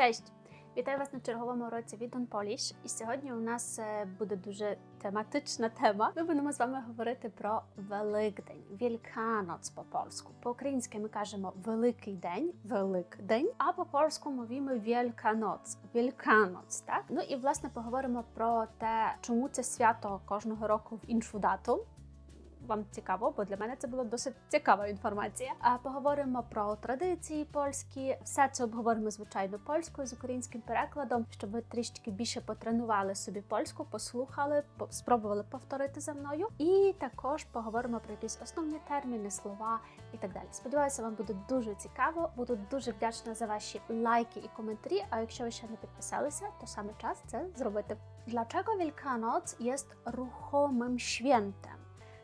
Cześć! Вітаю вас на черговому уроці від On Polish. І сьогодні у нас е, буде дуже тематична тема. Ми будемо з вами говорити про Великдень, Wielkanoc по польську. По-українськи ми кажемо Великий день, Великдень, а по польську мовимо Wielkanoc, Wielkanoc, так? Ну і власне поговоримо про те, чому це свято кожного року в іншу дату вам цікаво, бо для мене це була досить цікава інформація. А поговоримо про традиції польські. Все це обговоримо звичайно польською з українським перекладом, щоб ви трішки більше потренували собі польську, послухали, по- спробували повторити за мною. І також поговоримо про якісь основні терміни, слова і так далі. Сподіваюся, вам буде дуже цікаво. Буду дуже вдячна за ваші лайки і коментарі. А якщо ви ще не підписалися, то саме час це зробити. Dlaczego Wielkanoc jest ruchomym świętem?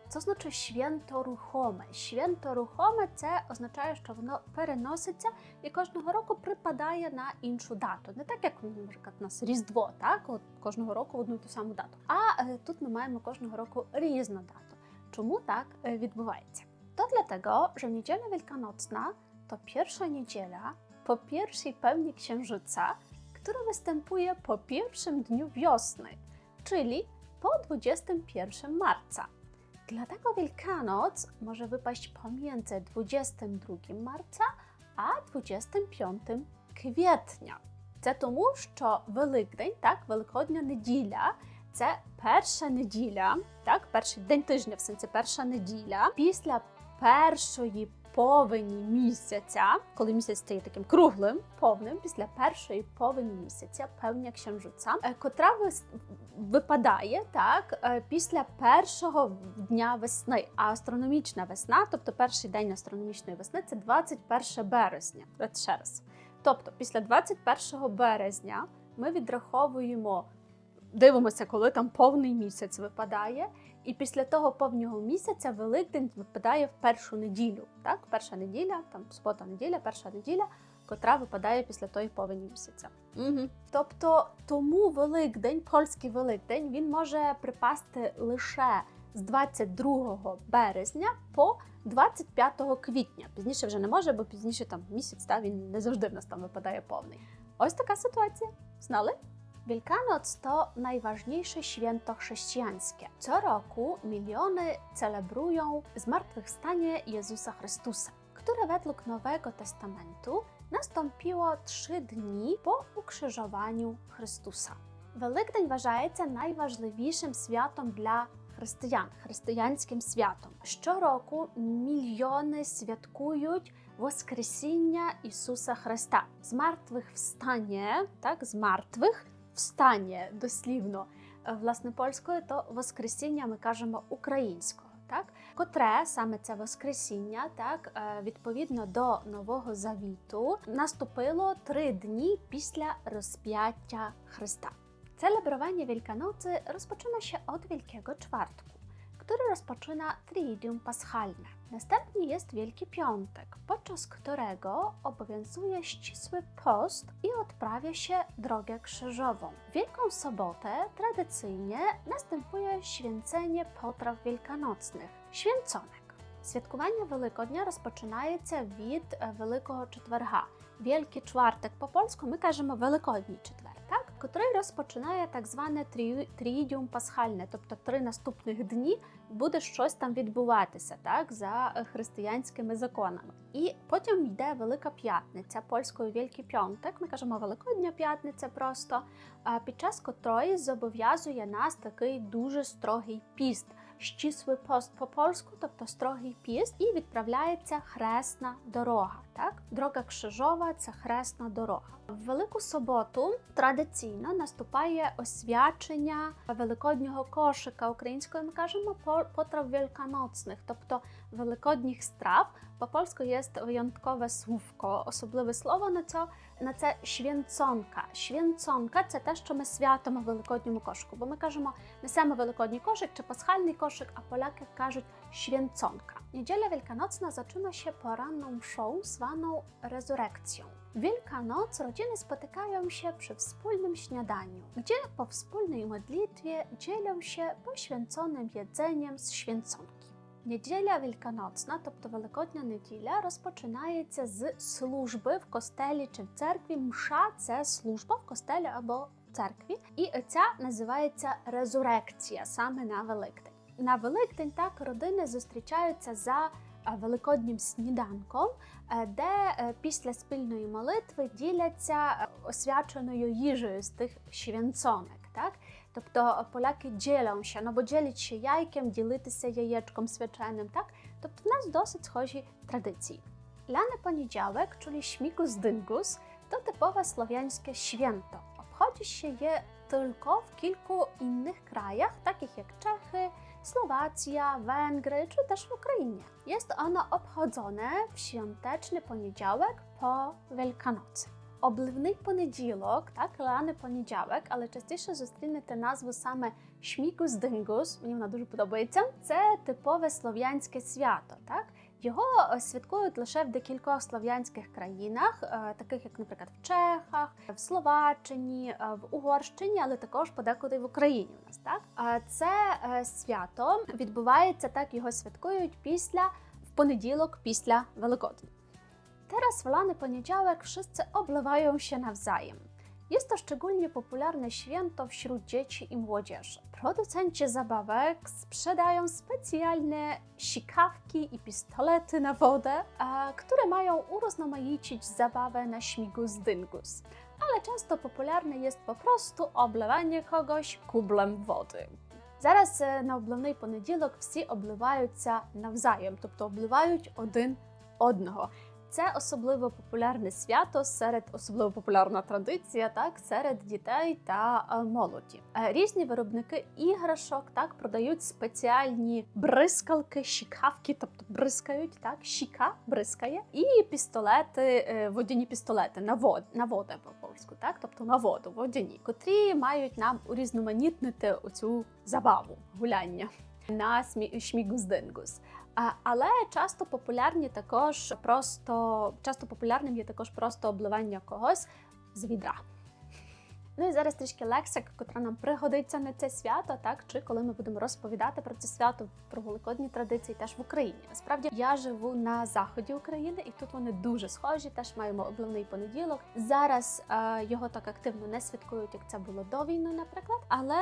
Це значить święto ruchome. Święto ruchome це означає, що воно переноситься і кожного року припадає на іншу дату. Не так, як наприклад, у нас Різдво, так от кожного року в одну і ту саму дату. А е, тут ми маємо кожного року різну дату. Чому так е, відбувається? To dlatego, że niedziela wielkanocna to pierwsza niedziela po pierwszej pełni księżyca, która występuje po pierwszym dniu wiosny, czyli po 21 marca. Dlatego Wielkanoc może wypaść pomiędzy 22 marca а 25 квітня. Це тому, що Великдень, так, Великодня неділя, це перша неділя, так, перший день тижня, в сенсі перша неділя, після першої повені місяця, коли місяць стає таким круглим, повним, після першої повені місяця, певня е, котра випадає так е, після першого дня весни. А астрономічна весна, тобто перший день астрономічної весни, це 21 березня. Ще раз. Тобто, після 21 березня ми відраховуємо, дивимося, коли там повний місяць випадає. І після того повного місяця Великдень випадає в першу неділю. Так, перша неділя, там субота неділя, перша неділя, котра випадає після тої повені місяця. Угу. Тобто тому Великдень, польський Великдень, він може припасти лише з 22 березня по 25 квітня. Пізніше вже не може, бо пізніше там місяць та він не завжди в нас там випадає повний. Ось така ситуація. Znали? Wielkanoc to najważniejsze święto chrześcijańskie. Co roku miliony celebrują zmartwychwstanie Jezusa Chrystusa, które według Nowego Testamentu nastąpiło trzy dni po ukrzyżowaniu Chrystusa. Великдень вважається найважливішим святом для християн, християнським святом. Щороку мільйони святкують Воскресіння Ісуса Христа. З мертвих встання, так, з мертвих встання дослівно е, власне польською, то Воскресіння ми кажемо українською. Так, котре саме це Воскресіння, так е, відповідно до Нового Завіту, наступило три дні після розп'яття Христа. Celebrowanie Wielkanocy rozpoczyna się od Wielkiego Czwartku, który rozpoczyna Tridium Paschalne. Następnie jest Wielki Piątek, podczas którego obowiązuje ścisły post i odprawia się drogę krzyżową. W Wielką Sobotę tradycyjnie następuje święcenie potraw wielkanocnych, święconek. Святкування Великодня розпочинається від е, Великого Четверга. Wielki Czwartek по польську ми кажемо Великодній четвер, так? котрий розпочинає так зване трі- тріїдіум пасхальне, тобто три наступних дні Буде щось там відбуватися, так, за е, християнськими законами. І потім йде Велика П'ятниця, польською Wielki П'ятник, ми кажемо Великодня П'ятниця просто, під час котрої зобов'язує нас такий дуже строгий піст. Щісливий пост по польську, тобто строгий піст, і відправляється хресна дорога. Так, дорога крижова це хресна дорога. В Велику суботу традиційно наступає освячення великоднього кошика. Українською ми кажемо потрав wielkanocnych, тобто великодніх страв. По польську є виняткове словко, особливе слово на це, на це święconka. Święconka – це те, що ми святимо в великодньому кошику. Бо ми кажемо несемо великодній кошик чи пасхальний кошик, а поляки кажуть święconka. Niedziela Wielkanocna zaczyna się poranną mszą zwaną rezurekcją. W Wielkanoc rodziny spotykają się przy wspólnym śniadaniu, gdzie po wspólnej modlitwie dzielą się poświęconym jedzeniem z święconki. Неділя Великонocna, тобто Великодня неділя, розпочинається з служби в костелі чи в церкві. Мша це служба в костелі або в церкві, і ця називається резурекція саме на Великдень. На Великдень так родини зустрічаються за е, великоднім сніданком, е, де е, після спільної молитви діляться освяченою їжею з тих święconek, так? Тобто поляки діляться, ну бо ділячи яйком, ділитися яєчком свяченим, так? Тобто в нас досить схожі традиції. Ляny poniedziałek, czyli śmigus dyngus, to typowe słowiańskie święto. Obchodzi się je tylko w kilku innych krajach, takich jak Czechy, Słowacja, Węgry czy też w Ukrainie. Jest ono obchodzone w świąteczny poniedziałek po Wielkanocy. Обливний понеділок, так, лани понеділок, але частіше зустрінете назву саме Шмікус Дингус. Мені вона дуже подобається. Це типове слов'янське свято. Так його е, святкують лише в декількох слов'янських країнах, е, таких як, наприклад, в Чехах, в Словаччині, е, в Угорщині, але також подекуди в Україні. У нас так. Це свято відбувається так, його святкують після в понеділок, після Великодня. Teraz w lany poniedziałek wszyscy oblewają się nawzajem. Jest to szczególnie popularne święto wśród dzieci i młodzieży. Producenci zabawek sprzedają specjalne sikawki i pistolety na wodę, a, które mają urozmaicić zabawę na śmigus dyngus. Ale często popularne jest po prostu oblewanie kogoś kublem wody. Зараз е, на обливний понеділок всі обливаються навзаєм, тобто обливають один одного. Це особливо популярне свято серед особливо популярна традиція, так серед дітей та е, молоді. Е, Різні виробники іграшок так продають спеціальні бризкалки, щікавки, тобто бризкають так, щіка бризкає, і пістолети, е, водяні пістолети на вод на воду по польську, так, тобто на воду, водяні, котрі мають нам урізноманітнити оцю забаву гуляння на шмігус-дингус. Але часто популярні також просто часто популярним є також просто обливання когось з відра. Ну і зараз трішки лексик, котра нам пригодиться на це свято, так чи коли ми будемо розповідати про це свято про великодні традиції теж в Україні. Насправді я живу на заході України, і тут вони дуже схожі. Теж маємо обливний понеділок. Зараз е, його так активно не святкують, як це було до війни, наприклад. Але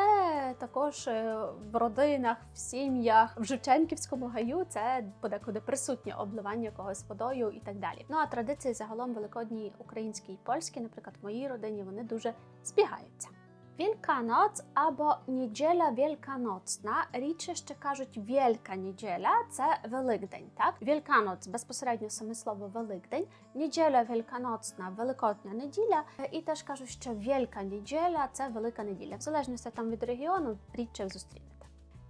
також е, в родинах, в сім'ях, в Шевченківському гаю це подекуди присутнє обливання когось водою і так далі. Ну а традиції загалом великодні українські і польські, наприклад, в моїй родині вони дуже збігаються. Wielkanoc або неділя Wielkanocna, рідше ще кажуть Wielka неділя, це Великдень, так? Wielkanoc, безпосередньо саме слово Великдень, неділя Wielkanocna, Великодня неділя, і теж кажуть, що Wielka неділя – це Велика неділя. В залежності там від регіону, рідше зустрінете.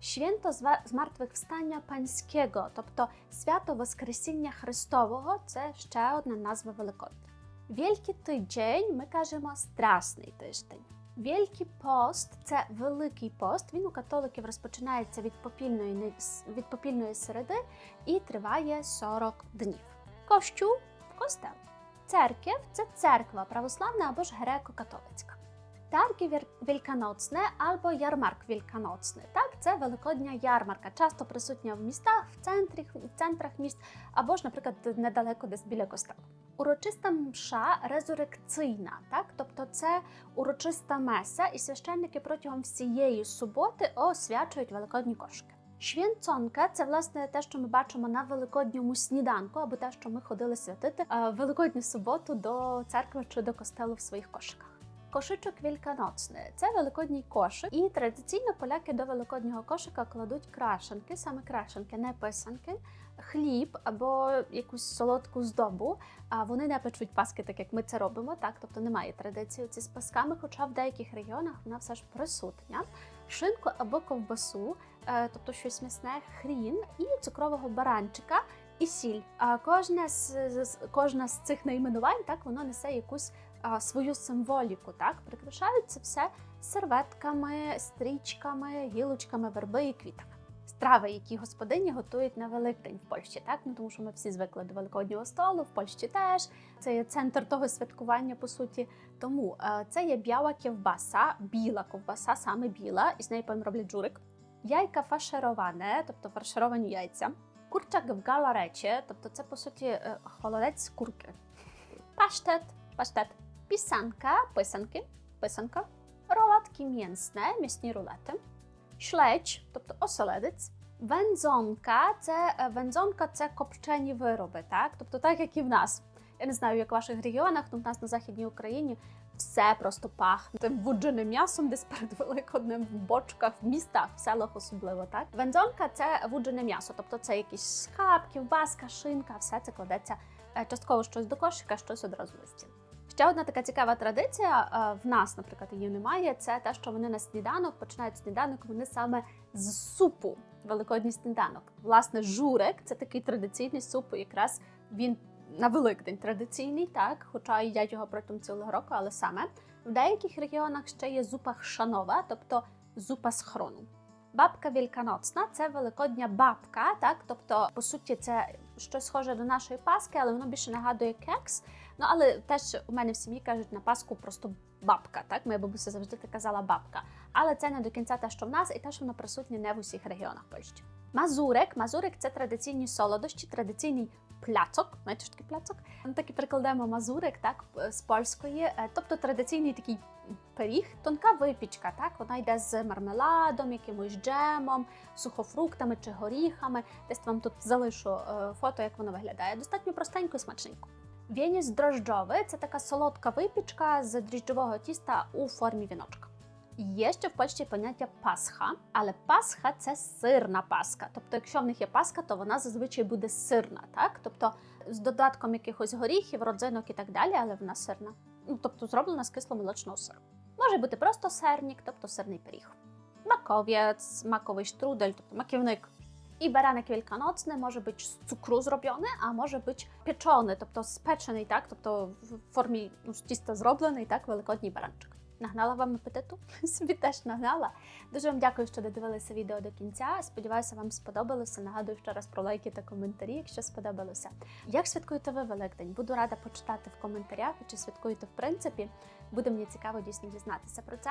Święto Zmartwychwstania Pańskiego, тобто свято Воскресіння Христового, це ще одна назва Великодня. Wielki тиждень ми кажемо страсний тиждень. Вілький пост це великий пост. Він у католиків розпочинається від попільної від попільної середи і триває 40 днів. Кощу костел. Церків це церква православна або ж греко-католицька. Targi wielkanocne albo jarmark wielkanocny. Так, це великодня ярмарка, часто присутня в містах, в центрі, в центрах міст, або ж, наприклад, недалеко десь біля костелу. Урочиста мша резурекційна, так, тобто це урочиста меса, і священники протягом всієї суботи освячують великодні кошики. Święconka – це власне те, що ми бачимо на великодньому сніданку, або те, що ми ходили святити е, великодню суботу до церкви чи до костелу в своїх кошиках. Кошичок Wielkanocny – це великодній кошик, і традиційно поляки до великоднього кошика кладуть крашенки, саме крашенки, не писанки, хліб або якусь солодку здобу. А вони не печуть паски, так як ми це робимо, так тобто немає традиції ці з пасками, хоча в деяких регіонах вона все ж присутня. Шинку або ковбасу, е, тобто щось м'ясне, хрін і цукрового баранчика. І сіль. А кожна з, кожна з цих найменувань так воно несе якусь свою символіку. Так прикрашаються все серветками, стрічками, гілочками, верби і квітами. Страви, які господині готують на Великдень в Польщі, так ну тому що ми всі звикли до великоднього столу, в Польщі теж це є центр того святкування, по суті. Тому е, це є біала ковбаса, біла ковбаса, саме біла, і з неї потім роблять журик. яйка фаршироване, тобто фаршировані яйця, курчак в галареті, тобто це по суті е, холодець з курки, pasztet, pasztet, pisanka, писанки, писанка, рулетки м'ясне, м'ясні рулети, śledź, тобто оселедець, вензонка, це е, вензонка це копчені вироби, так? Тобто так як і в нас. Я не знаю, як в ваших регіонах, але в нас на Західній Україні все просто пахне тим вудженим м'ясом, десь перед великоднем в бочках, в містах, в селах особливо. Так вензонка це вуджене м'ясо, тобто це якісь схаб, ковбаска, шинка, все це кладеться е, частково щось до кошика, щось одразу в стіл. Ще одна така цікава традиція е, в нас, наприклад, її немає. Це те, що вони на сніданок починають сніданок. Вони саме з супу, великодній сніданок. Власне, журек це такий традиційний суп, якраз він на Великдень традиційний, так, хоча їдять його протягом цілого року, але саме в деяких регіонах ще є зупа хшанова, тобто зупа з хрону. Бабка Вільканоцна це великодня бабка, так, тобто, по суті, це щось схоже до нашої паски, але воно більше нагадує кекс. Ну, але теж у мене в сім'ї кажуть на Пасху просто бабка. Так, моя бабуся завжди так казала бабка. Але це не до кінця те, що в нас, і те, що воно присутнє не в усіх регіонах Польщі. Мазурек. Мазурек це традиційні солодощі, традиційний пляцок. Знаєте, що таке пляцок? Ми так і перекладаємо мазурек, так з польської, Е, тобто традиційний такий пиріг, тонка випічка. Так, вона йде з мармеладом, якимось джемом, сухофруктами чи горіхами. Десь вам тут залишу е, фото, як воно виглядає. Достатньо простенько і смачненько. Вініс дрожджовий це така солодка випічка з дріжджового тіста у формі віночка. Є ще в Польщі поняття пасха, але пасха це сирна паска. Тобто, якщо в них є паска, то вона зазвичай буде сирна, так? Тобто з додатком якихось горіхів, родзинок і так далі, але вона сирна. Ну, тобто зроблена з кисломолочного сиру. Може бути просто сернік, тобто сирний пиріг. Маковець, маковий штрудель, тобто маківник. І бараnek wielkanocny może być z cukru zrobiony, a może być pieczony, тобто спечений, так, тобто в формі ну, з тіста зроблений, так, великодній баранчик. Нагнала вам апетиту? Собі теж нагнала. Дуже вам дякую, що додивилися відео до кінця. Сподіваюся, вам сподобалося. Нагадую ще раз про лайки та коментарі, якщо сподобалося. Як святкуєте ви Великдень? Буду рада почитати в коментарях, чи святкуєте в принципі. Буде мені цікаво дійсно дізнатися про це.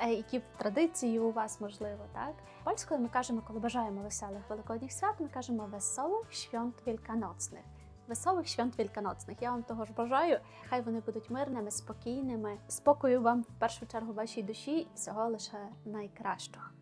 Е, Які традиції у вас можливо, так? Польською ми кажемо, коли бажаємо веселих великодніх свят, ми кажемо веселих świąt wielkanocnych. Веселих свят wielkanocnych. Я вам того ж бажаю. Хай вони будуть мирними, спокійними. Спокою вам в першу чергу вашій душі і всього лише найкращого.